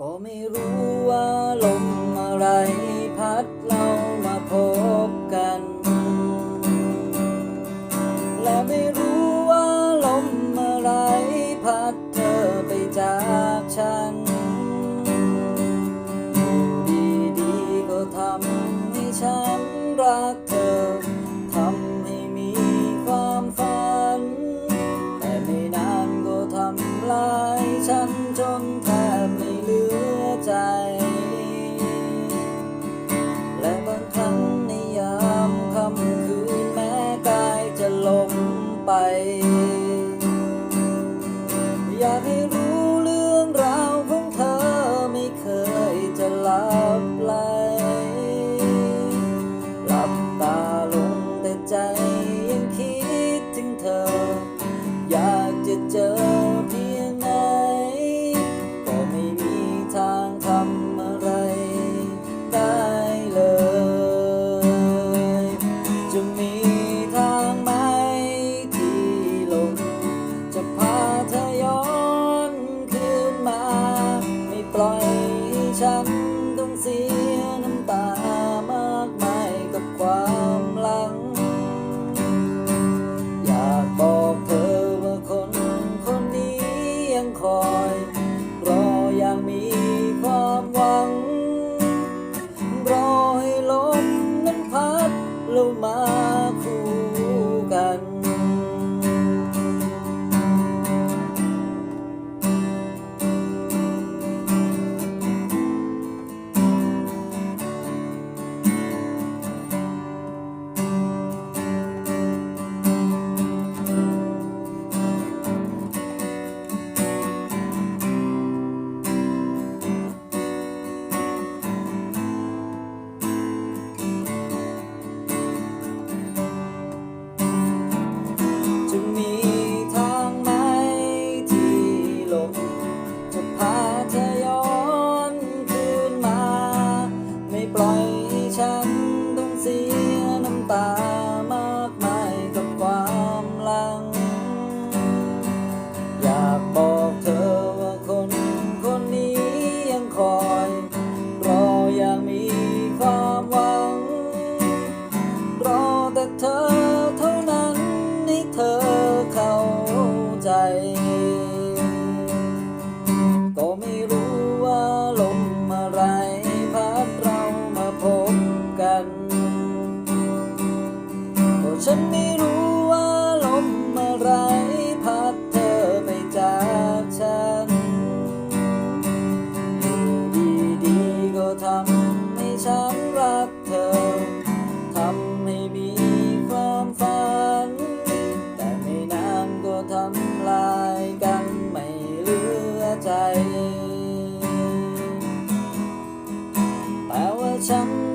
ก็ไม่รู้ว่าลมอะไรพัดเรามาพบกัน และไม่รู้ว่าลมอะไรพัดเธอไปจากฉันอยู่ดีๆก็ทำให้ฉันรักเธอ ทำให้มีความฝัน แต่ไม่นานก็ทำลายฉันจน ปล่อยให้ฉันต้องเสียน้ำตามากมายกับความหลัง อยากบอกเธอว่าคนคนนี้ยังคอย รออย่างมีความหวัง รอให้ลมนั้นพัดลงมาคู่ ฉันไม่รู้ว่าลมอะไรพัดเธอไปจากฉัน อยู่ดีๆก็ทำให้ฉันรักเธอ ทำให้มีความฝัน แต่ไม่นานก็ทำลายกันไม่เหลือใจ แต่ว่าฉัน